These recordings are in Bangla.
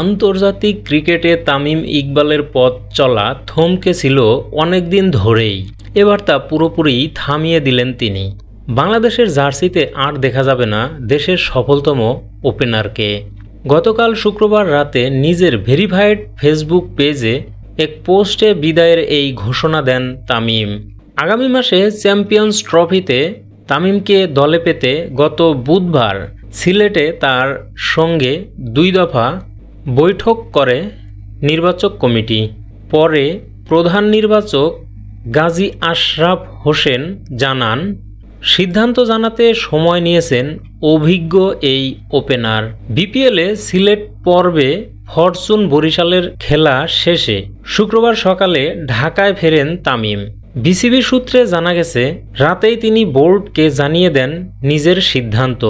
আন্তর্জাতিক ক্রিকেটে তামিম ইকবালের পথ চলা থমকে থমকেছিল অনেকদিন ধরেই। এবার তা পুরোপুরি থামিয়ে দিলেন তিনি। বাংলাদেশের জার্সিতে আর দেখা যাবে না দেশের সফলতম ওপেনারকে। গতকাল শুক্রবার রাতে নিজের ভেরিফাইড ফেসবুক পেজে এক পোস্টে বিদায়ের এই ঘোষণা দেন তামিম। আগামী মাসে চ্যাম্পিয়ন্স ট্রফিতে তামিমকে দলে পেতে গত বুধবার সিলেটে তার সঙ্গে দুই দফা বৈঠক করে নির্বাচক কমিটি। পরে প্রধান নির্বাচক গাজী আশরাফ হোসেন জানান, সিদ্ধান্ত জানাতে সময় নিয়েছেন অভিজ্ঞ এই ওপেনার। বিপিএলে সিলেট পর্বে ফরচুন বরিশালের খেলা শেষে শুক্রবার সকালে ঢাকায় ফেরেন তামিম। বিসিবি সূত্রে জানা গেছে, রাতেই তিনি বোর্ডকে জানিয়ে দেন নিজের সিদ্ধান্ত।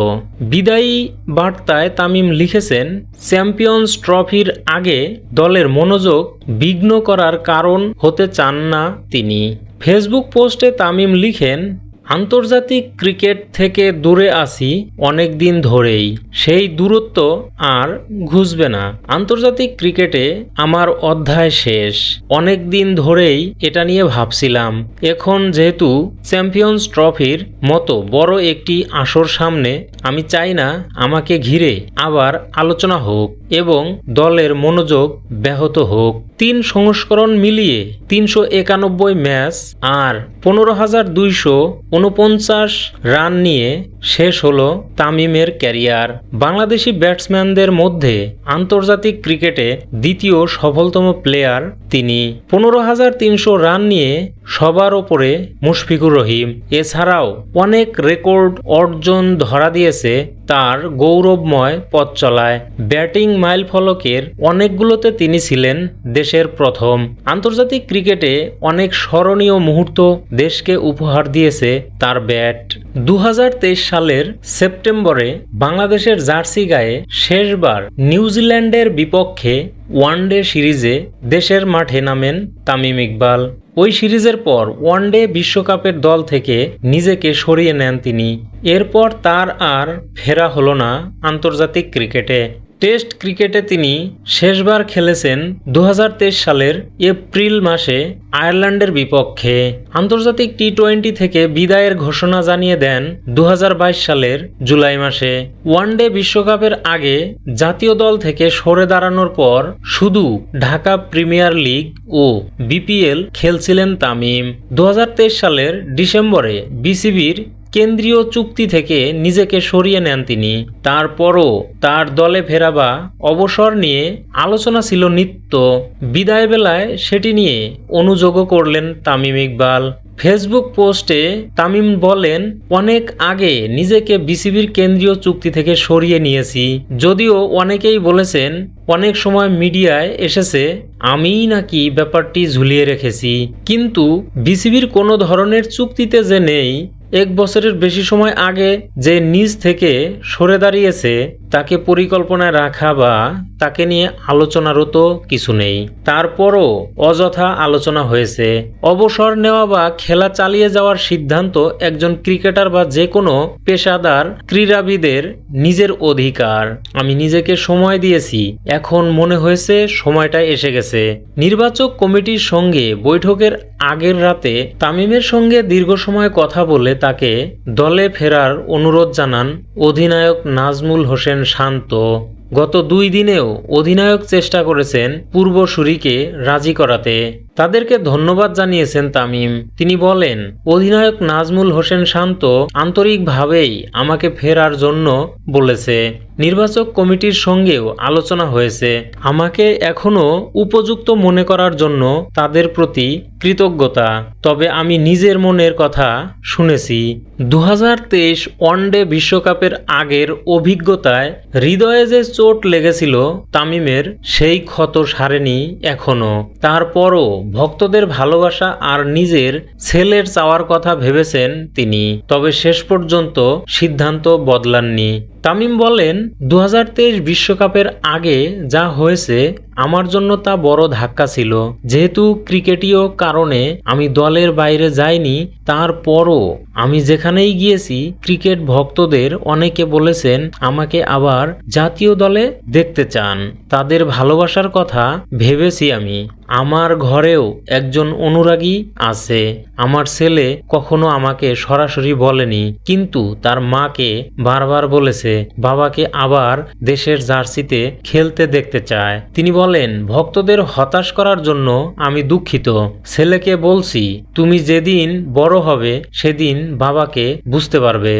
বিদায়ী বার্তায় তামিম লিখেছেন, চ্যাম্পিয়ন্স ট্রফির আগে দলের মনোযোগ বিঘ্ন করার কারণ হতে চান না তিনি। ফেসবুক পোস্টে তামিম লিখেন আন্তর্জাতিক ক্রিকেট থেকে দূরে আসি অনেক দিন ধরেই। সেই দূরত্ব আর ঘুষবে না। আন্তর্জাতিক ক্রিকেটে আমার অধ্যায় শেষ। অনেক দিন ধরেই এটা নিয়ে ভাবছিলাম। এখন যেহেতু চ্যাম্পিয়ন্স ট্রফির মতো বড় একটি আসর সামনে, আমি চাই না আমাকে ঘিরে আবার আলোচনা হোক এবং দলের মনোযোগ ব্যাহত হোক। তিন সংস্করণ মিলিয়ে তিনশো একানব্বই ম্যাচ আর পনেরো হাজার দুইশো উনপঞ্চাশ রান নিয়ে শেষ হলো তামিমের ক্যারিয়ার। বাংলাদেশি ব্যাটসম্যানদের মধ্যে আন্তর্জাতিক ক্রিকেটে দ্বিতীয় সফলতম প্লেয়ার তিনি। পনেরো হাজার তিনশো রান নিয়ে সবার ওপরে মুশফিকুর রহিম। এছাড়াও অনেক রেকর্ড অর্জন ধরা দিয়েছে তার গৌরবময় পথ চলায়। ব্যাটিং মাইল ফলকের অনেকগুলোতে তিনি ছিলেন দেশের প্রথম। আন্তর্জাতিক ক্রিকেটে অনেক স্মরণীয় মুহূর্ত দেশকে উপহার দিয়েছে তার ব্যাট। দু হাজার তেইশ সালের সেপ্টেম্বরে বাংলাদেশের জার্সি গায়ে শেষবার নিউজিল্যান্ডের বিপক্ষে ওয়ানডে সিরিজে দেশের মাঠে নামেন তামিম ইকবাল। ওই সিরিজের পর ওয়ানডে বিশ্বকাপের দল থেকে নিজেকে সরিয়ে নেন তিনি। এরপর তার আর ফেরা হলো না আন্তর্জাতিক ক্রিকেটে। টেস্ট ক্রিকেটে তিনি শেষবার খেলেছেন দু হাজার তেইশ সালের এপ্রিল মাসে আয়ারল্যান্ডের বিপক্ষে। আন্তর্জাতিক টি টোয়েন্টি থেকে বিদায়ের ঘোষণা জানিয়ে দেন দু হাজার বাইশ সালের জুলাই মাসে। ওয়ানডে বিশ্বকাপের আগে জাতীয় দল থেকে সরে দাঁড়ানোর পর শুধু ঢাকা প্রিমিয়ার লিগ ও বিপিএল খেলছিলেন তামিম। দু হাজার তেইশ সালের ডিসেম্বরে বিসিবির কেন্দ্রীয় চুক্তি থেকে নিজেকে সরিয়ে নেন তিনি। তারপরও তার দলে ফেরা বা অবসর নিয়ে আলোচনা ছিল নিত্য। বিদায় বেলায় সেটি নিয়ে অনুযোগও করলেন তামিম ইকবাল। ফেসবুক পোস্টে তামিম বলেন, অনেক আগে নিজেকে বিসিবির কেন্দ্রীয় চুক্তি থেকে সরিয়ে নিয়েছি। যদিও অনেকেই বলেছেন, অনেক সময় মিডিয়ায় এসেছে, আমিই নাকি ব্যাপারটি ঝুলিয়ে রেখেছি। কিন্তু বিসিবির কোনো ধরনের চুক্তিতে যে নেই এক বছরের বেশি সময় আগে যে নিজ থেকে সরে দাঁড়িয়েছে, তাকে পরিকল্পনায় রাখা বা তাকে নিয়ে আলোচনারও তো কিছু নেই। তারপরও অযথা আলোচনা হয়েছে। অবসর নেওয়া বা খেলা চালিয়ে যাওয়ার সিদ্ধান্ত একজন ক্রিকেটার বা যে কোনো পেশাদার ক্রীড়াবিদের নিজের অধিকার। আমি নিজেকে সময় দিয়েছি, এখন মনে হয়েছে সময়টা এসে গেছে। নির্বাচক কমিটির সঙ্গে বৈঠকের আগের রাতে তামিমের সঙ্গে দীর্ঘ সময় কথা বলে তাকে দলে ফেরার অনুরোধ জানান অধিনায়ক নাজমুল হোসেন শান্ত। গত দুই দিনেও অধিনায়ক চেষ্টা করেছেন পূর্বসূরিকে রাজি করাতে। তাদেরকে ধন্যবাদ জানিয়েছেন তামিম। তিনি বলেন, অধিনায়ক নাজমুল হোসেন শান্ত আন্তরিকভাবেই আমাকে ফেরার জন্য বলেছে। নির্বাচক কমিটির সঙ্গেও আলোচনা হয়েছে। আমাকে এখনও উপযুক্ত মনে করার জন্য তাদের প্রতি কৃতজ্ঞতা। তবে আমি নিজের মনের কথা শুনেছি। দু হাজার তেইশ ওয়ানডে বিশ্বকাপের আগের অভিজ্ঞতায় হৃদয়ে যে চোট লেগেছিল তামিমের, সেই ক্ষত সারেনি এখনও তারপরও ভক্তদের ভালোবাসা আর নিজের ছেলের চাওয়ার কথা ভেবেছেন তিনি। তবে শেষ পর্যন্ত সিদ্ধান্ত বদলাননি। তামিম বলেন দু বিশ্বকাপের আগে যা হয়েছে, আমার জন্য তা বড় ধাক্কা ছিল। যেহেতু ক্রিকেটীয় কারণে আমি দলের বাইরে যাইনি, তারপরও আমি যেখানেই গিয়েছি, ক্রিকেট ভক্তদের অনেকে বলেছেন, আমাকে আবার জাতীয় দলে দেখতে চান। তাদের ভালোবাসার কথা ভেবেছি আমি। আমার ঘরেও একজন অনুরাগী আছে। আমার ছেলে কখনো আমাকে সরাসরি বলেনি, কিন্তু তার মাকে বারবার বলেছে বাবাকে আবার দেশের জার্সিতে খেলতে দেখতে চায়। তিনি বলেন, ভক্তদের হতাশ করার জন্য আমি দুঃখিত। ছেলেকে বলছি, তুমি যেদিন বড় হবে, সেদিন বাবাকে বুঝতে পারবে।